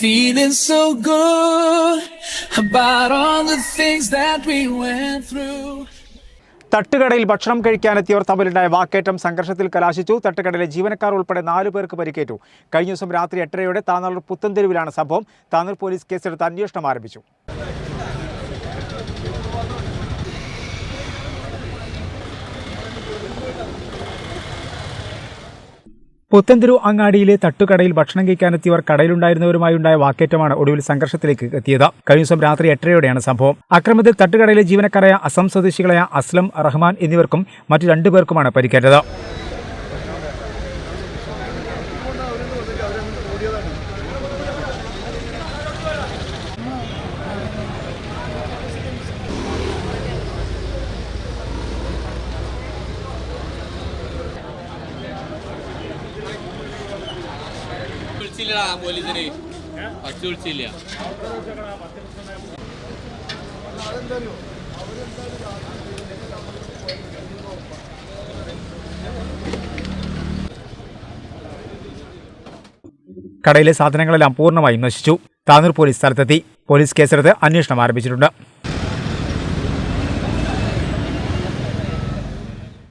Feeling so good about all the things that we went through. തട്ടുകടയിൽ ഭക്ഷണം കഴിക്കാനെത്തിയവർ തമ്മിലുണ്ടായ വാക്കേറ്റം സംഘർഷത്തിൽ കലാശിച്ചു. തട്ടുകടയിലെ ജീവനക്കാർ ഉൾപ്പെടെ നാലു പേർക്ക് പരിക്കേറ്റു. കഴിഞ്ഞ ദിവസം രാത്രി എട്ടരയോടെ താനൂർ പുത്തൻതെരുവിലാണ് സംഭവം. താനൂർ പോലീസ് കേസെടുത്ത് അന്വേഷണം ആരംഭിച്ചു. പുത്തൻതെരു അങ്ങാടിയിലെ തട്ടുകടയിൽ ഭക്ഷണം കഴിക്കാനെത്തിയവർ കടയിലുണ്ടായിരുന്നവരുമായി ഉണ്ടായ വാക്കേറ്റമാണ് ഒടുവിൽ സംഘർഷത്തിലേക്ക് എത്തിയത്. കഴിഞ്ഞ ദിവസം രാത്രി എട്ടരയോടെയാണ് സംഭവം. അക്രമത്തിൽ തട്ടുകടയിലെ ജീവനക്കാരായ അസം സ്വദേശികളായ അസ്ലം റഹ്മാൻ എന്നിവർക്കും മറ്റു രണ്ടുപേർക്കുമാണ് പരിക്കേറ്റത്. വിളിച്ചില്ലടാ പോലീസിന്. ഫസ്റ്റ് വിളിച്ചില്ല. കടയിലെ സാധനങ്ങളെല്ലാം പൂർണമായും നശിച്ചു. താനൂർ പോലീസ് സ്ഥലത്തെത്തി. പോലീസ് കേസെടുത്ത് അന്വേഷണം ആരംഭിച്ചിട്ടുണ്ട്.